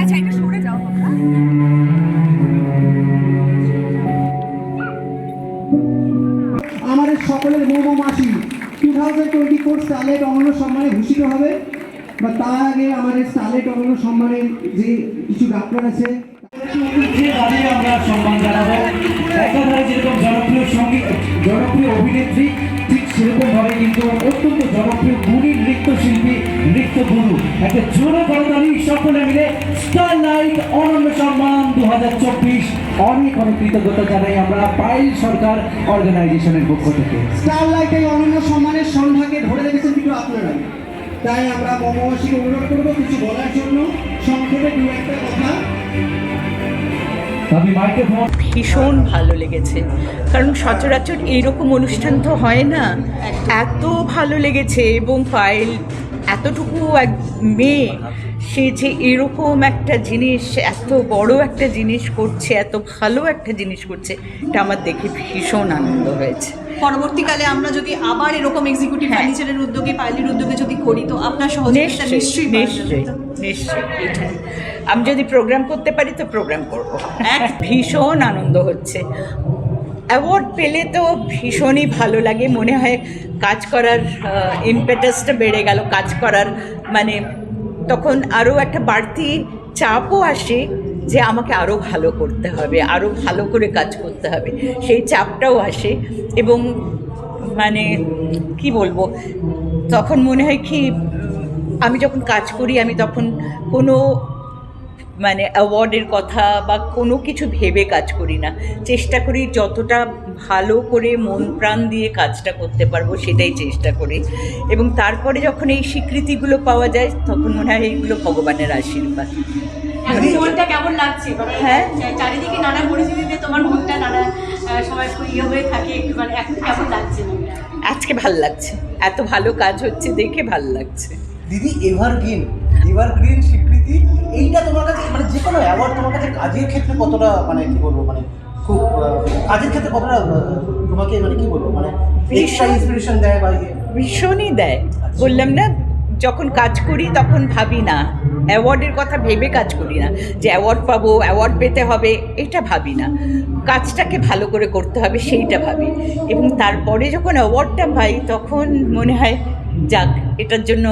আচ্ছা একটু সরে যাও আমাদের সকলের মোমো মাসি two thousand twenty four starlight অনন্য সম্মানে ভূষিত হবে বা তার আগে আমাদের স্টারলাইট অনন্য সম্মানের যে কিছু ডাক্তার আছে আমরা সম্মান জানাব একাধারে যেরকম জনপ্রিয় সংগীত জনপ্রিয় অভিনেত্রী ঠিক সেরকম ভাবে কিন্তু অত্যন্ত জনপ্রিয় গুণী নৃত্যশিল্পী নৃত্য গুরু একটা জোরে করতালি সকলে মিলে স্টারলাইট অনন্য সম্মান দু হাজার চব্বিশ অনেক অনেক কৃতজ্ঞতা জানাই আমরা পাইল সরকার অর্গানাইজেশনের পক্ষ থেকে। স্টারলাইট এই অনন্য সম্মানের সন্ধ্যাকে ধরে রেখেছেন কিন্তু আপনারাই তাই আমরা মোমো মাসিকে অনুরোধ করব কিছু বলার জন্য সংক্ষেপে দু একটা কথা। ভীষণ ভালো লেগেছে। কারণ সচরাচর এইরকম অনুষ্ঠান তো হয় না। এত ভালো লেগেছে এবং ফাইল এতটুকু এক মেয়ে সে যে এরকম একটা জিনিস এত বড় একটা জিনিস করছে এত ভালো একটা জিনিস করছে এটা আমার দেখে ভীষণ আনন্দ হয়েছে। পরবর্তীকালে আমরা যদি আবার এরকম এক্সিকিউটিভ হ্যাঁ। ফার্নিচারের উদ্যোগে পাইলির উদ্যোগে যদি করি তো আপনার সহযোগিতা নিশ্চয়ই নিশ্চয়ই নিশ্চয়ই নিশ্চয়ই আমি যদি প্রোগ্রাম করতে পারি তো প্রোগ্রাম করব। এক ভীষণ আনন্দ হচ্ছে। অ্যাওয়ার্ড পেলে তো ভীষণই ভালো লাগে। মনে হয় কাজ করার ইম্পেটাসটা বেড়ে গেল। কাজ করার মানে তখন আরও একটা বাড়তি চাপও আসে যে আমাকে আরও ভালো করতে হবে আরও ভালো করে কাজ করতে হবে। সেই চাপটাও আসে এবং মানে কি বলব, তখন মনে হয় কি, আমি যখন কাজ করি, আমি তখন কোনো মানে অ্যাওয়ার্ডের কথা বা কোনো কিছু ভেবে কাজ করি না। চেষ্টা করি যতটা ভালো করে মন প্রাণ দিয়ে কাজটা করতে পারব সেটাই চেষ্টা করি। এবং তারপরে যখন এই স্বীকৃতিগুলো পাওয়া যায় তখন মনে হয় এইগুলো ভগবানের আশীর্বাদ। এখন কেমন লাগছে? হ্যাঁ। চারিদিকে নানা পরিস্থিতিতে তোমার মনটা নানা আহ, ইয়ে হয়ে থাকে একটু মানে এখন কেমন লাগছে আজকে ভালো লাগছে। এত ভালো কাজ হচ্ছে দেখে ভালো লাগছে। দিদি এভার এভারগ্রিন এভারগ্রিন স্বীকৃতি এইটা তোমার কাছে মানে যে কোনো অ্যাওয়ার্ড তোমার কাছে কাজের ক্ষেত্রে কতটা মানে কি বলব মানে খুব কাজের ক্ষেত্রে কতটা তোমাকে মানে কি বলব মানে ইন্সপিরেশন দেয় বা ইয়ে? ভীষণই দেয়। বললাম না যখন কাজ করি তখন ভাবি না। অ্যাওয়ার্ডের কথা ভেবে কাজ করি না। যে অ্যাওয়ার্ড পাবো অ্যাওয়ার্ড পেতে হবে এটা ভাবি না। কাজটাকে ভালো করে করতে হবে সেইটা ভাবি। এবং তারপরে যখন অ্যাওয়ার্ডটা পাই তখন মনে হয় যাক এটার জন্য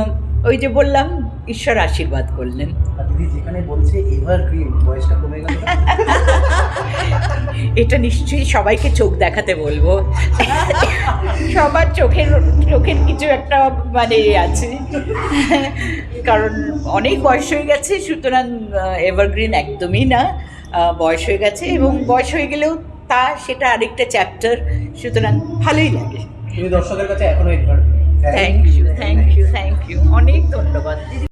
ওই যে বললাম ঈশ্বর আশীর্বাদ করলেন। দিদি যেখানে বলছে এভারগ্রিন বয়সটা কমে গেল। এটা নিশ্চয়ই সবাইকে চোখ দেখাতে বলব। সবার চোখের চোখের কিছু একটা মানে আছে। কারণ অনেক বয়স হয়ে গেছে সুতরাং এভারগ্রিন একদমই না। বয়স হয়ে গেছে এবং বয়স হয়ে গেলেও তা সেটা আরেকটা চ্যাপ্টার সুতরাং ভালোই লাগে। তুমি দর্শকের কাছে এখনও thank you thank you thank you অনেক ধন্যবাদ।